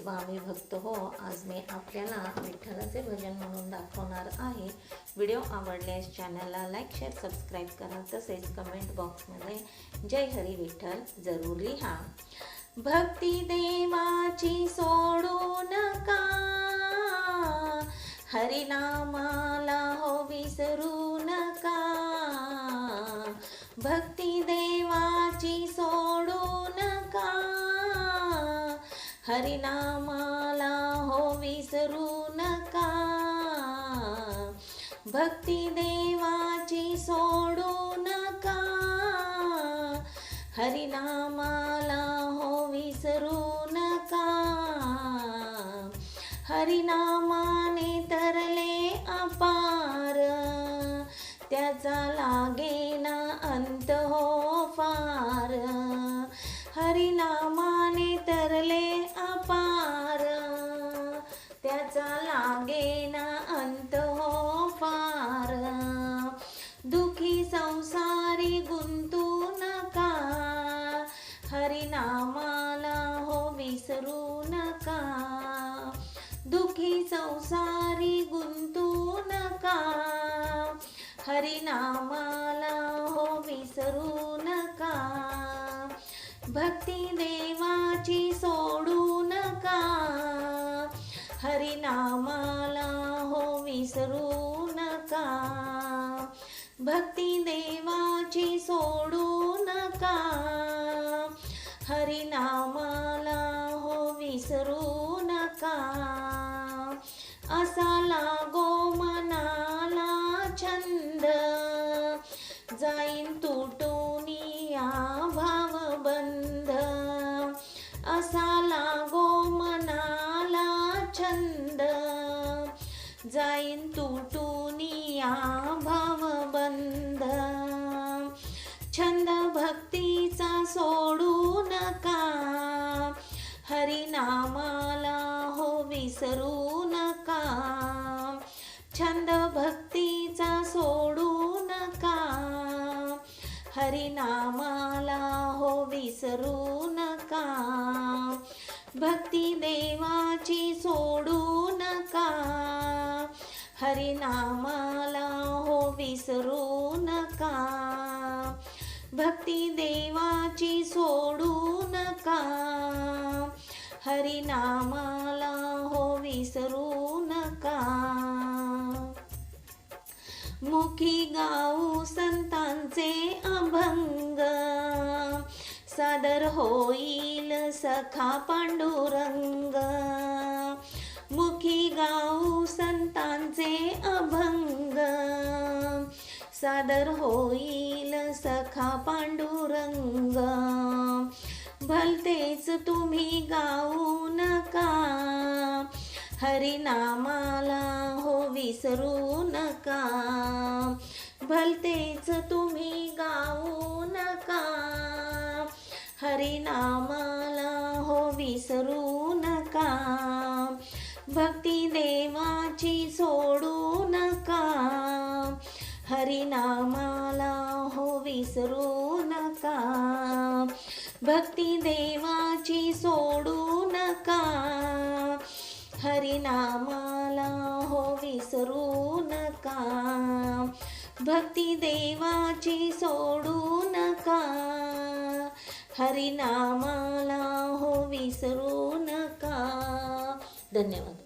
स्वामी भक्त हो आज मी आपल्याला विठ्ठलाचे भजन म्हणून दाखवणार आहे. व्हिडिओ आवडल्यास चॅनलला लाईक शेअर सबस्क्राईब करा. तसेच कमेंट बॉक्समध्ये जय हरी विठ्ठल जरूर लिहा. भक्ती देवाची सोडू नका. हरिनामाला हो विसरू नका. भक्ती देवाची सो हरिनामाला हो विसरू नका. भक्ती देवाची सोडू नका. हरिनामाला हो विसरू नका. हरिनामाने तरले अपार. त्याचा लागेना अंत त्याचा लागेना अंत हो फार. दुखी संसारी गुंतू नका. हरिनामाला हो विसरू नका. दुखी संसारी गुंतू नका. हरिनामाला हो विसरू नका. भक्ती देवाची सोडू नका. हरिनामाला हो विसरू नका. भक्ती देवाची सोडू नका. हरिनामाला हो विसरू नका. असा लागो मनाला छंद. जाईन तुटून या भा छंद जाईन तुटून भावबंध छंद भक्तीचा सोडू नका. हरिनामाला हो विसरू नका. छंद भक्तीचा सोडू नका. हरिनामाला हो विसरू नका. भक्ती देवाची सोडू नका. हरिनामाला हो विसरू नका. भक्ती देवाची सोडू नका. हरिनामाला हो विसरू नका. मुखी गाऊ संतांचे अभंग. सादर होई सखा पांडुरंग. मुखी गाऊ संतांचे अभंग. सादर होईल सखा पांडुरंग. भलतेच तुम्ही गाऊ नका. हरिनामाला हो विसरू नका. भलतेच तुम्ही गाऊ नका. हरिनामा हो विसरू नका. भक्ती देवाची सोडू नका. हरिनामाला हो विसरू नका. भक्ती देवाची सोडू नका. हरिनामाला हो विसरू नका. भक्ती देवाची सोडू नका. हरिनामाला विसरू नका. धन्यवाद.